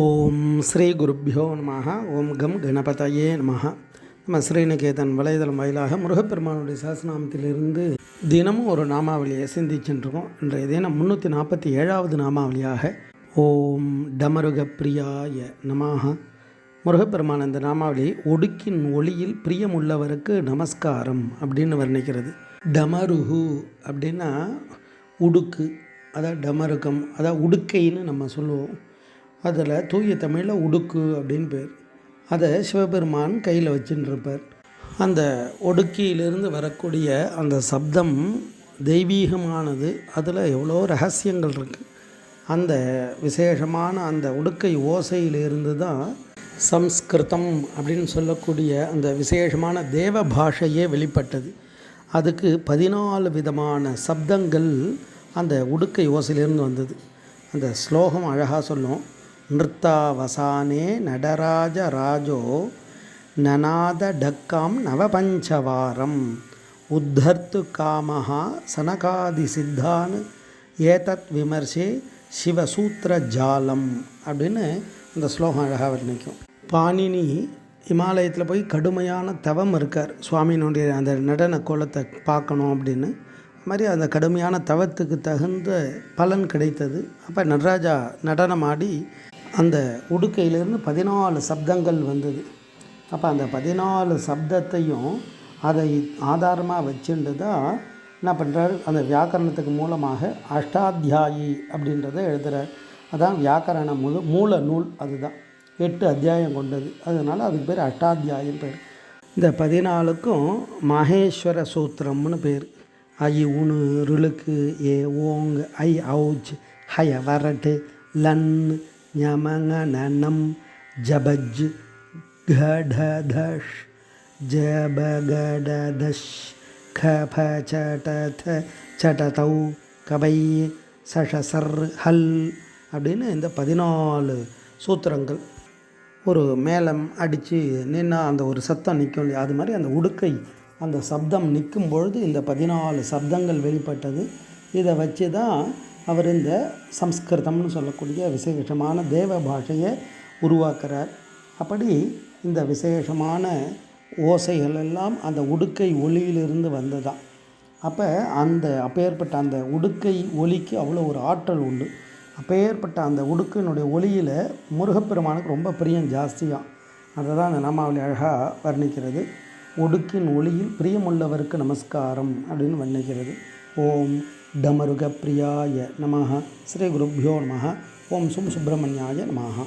ஓம் ஸ்ரீ குருப்பியோ நம ஓம் கம் கணபதையே நம நம்ம ஸ்ரீநிகேதன் வலைதளம் வாயிலாக முருகப்பெருமானுடைய சாசனாமத்திலிருந்து தினமும் ஒரு நாமாவளியை சிந்திச்சுட்டுருக்கோம் இன்றைய தினம் முந்நூற்றி நாற்பத்தி ஏழாவது நாமாவளியாக ஓம் டமருக பிரியாய நமாக முருகப்பெருமான் இந்த நாமாவளி ஒடுக்கின் ஒளியில் பிரியமுள்ளவருக்கு நமஸ்காரம் அப்படின்னு வர்ணிக்கிறது. டமருகு அப்படின்னா உடுக்கு அதான் டமருகம் அதான் உடுக்கைன்னு நம்ம சொல்லுவோம். அதில் தூய தமிழில் உடுக்கு அப்படின்னு பேர். அதை சிவபெருமான் கையில் வச்சின்னுருப்பார் அந்த ஒடுக்கியிலிருந்து வரக்கூடிய அந்த சப்தம் தெய்வீகமானது. அதில் எவ்வளோ ரகசியங்கள் இருக்குது அந்த விசேஷமான அந்த உடுக்கை ஓசையிலிருந்து தான் சம்ஸ்கிருதம் அப்படின்னு சொல்லக்கூடிய அந்த விசேஷமான தேவ பாஷையே வெளிப்பட்டது. அதுக்கு பதினாலு விதமான சப்தங்கள் அந்த உடுக்கை ஓசையிலிருந்து வந்தது. அந்த ஸ்லோகம் அழகாக சொல்லும். நிறுத்தாவசானே நடராஜ ராஜோ நநாத டக்காம் நவபஞ்சவாரம். உத்தர்த்து காமஹா சனகாதி சித்தான். ஏதத் விமர்சே சிவசூத்திர ஜாலம் அப்படின்னு அந்த ஸ்லோகம் அழகாக வர்ணிக்கும். பாணினி இமாலயத்தில் போய் கடுமையான தவம் இருக்கார். சுவாமியினுடைய அந்த நடன கோலத்தை பார்க்கணும் அப்படின்னு. மாதிரி அந்த கடுமையான தவத்துக்கு தகுந்த பலன் கிடைத்தது. அப்போ நடராஜா ஆடி அந்த உடுக்கையிலேருந்து பதினாலு சப்தங்கள் வந்தது. அப்போ அந்த பதினாலு சப்தத்தையும் அதை ஆதாரமாக வச்சுட்டு தான் என்ன பண்ணுறாரு அந்த வியாக்கரணத்துக்கு மூலமாக அஷ்டாத்தியாயி அப்படின்றத எழுதுகிறார் அதான் வியாக்கரண முழு மூல நூல் அதுதான். எட்டு அத்தியாயம் கொண்டது. அதனால் அதுக்கு பேர் அட்டாத்தியாயம் பேர். இந்த பதினாலுக்கும் மகேஸ்வர சூத்திரம்னு பேர். ஐ உணு ருளுக்கு ஏ ஓங் ஐ அவுச் ஹய வரட்டு லன் ஞமங்க நனம் ஜபஜ் கடதஷ் ஜபகடதஷ் கப சடத சடதௌ கபை சஷசர் ஹல் அப்படின்னு இந்த பதினாலு சூத்திரங்கள். ஒரு மேளம் அடித்து நின்னா அந்த ஒரு சத்தம் நிற்கும் இல்லையா? அது மாதிரி அந்த உடுக்கை அந்த சப்தம் நிற்கும் பொழுது இந்த பதினாலு சப்தங்கள் வெளிப்பட்டது. இதை வச்சு தான் அவர் இந்த சம்ஸ்கிருதம்னு சொல்லக்கூடிய விசேஷமான தேவ பாஷையை உருவாக்குறார். அப்படி இந்த விசேஷமான ஓசைகள் எல்லாம் அந்த உடுக்கை ஒளியிலிருந்து வந்ததான் அப்போ அந்த அப்பேற்பட்ட அந்த உடுக்கை ஒலிக்கு அவ்வளோ ஒரு ஆற்றல் உண்டு. அப்பேற்பட்ட அந்த உடுக்கினுடைய ஒளியில் முருகப்பெருமானுக்கு ரொம்ப பிரியம் ஜாஸ்தியாக அதை தான் அந்த நாமாவளி அழகாக வர்ணிக்கிறது. ஒடுக்கின் ஒளியில் பிரியமுள்ளவருக்கு நமஸ்காரம் அப்படின்னு வர்ணிக்கிறது. ஓம் டமருக பிரியாய நமஹ ஸ்ரீ குருப்பியோ நமஹ. ஓம் சும் சுப்பிரமணியாய நமஹா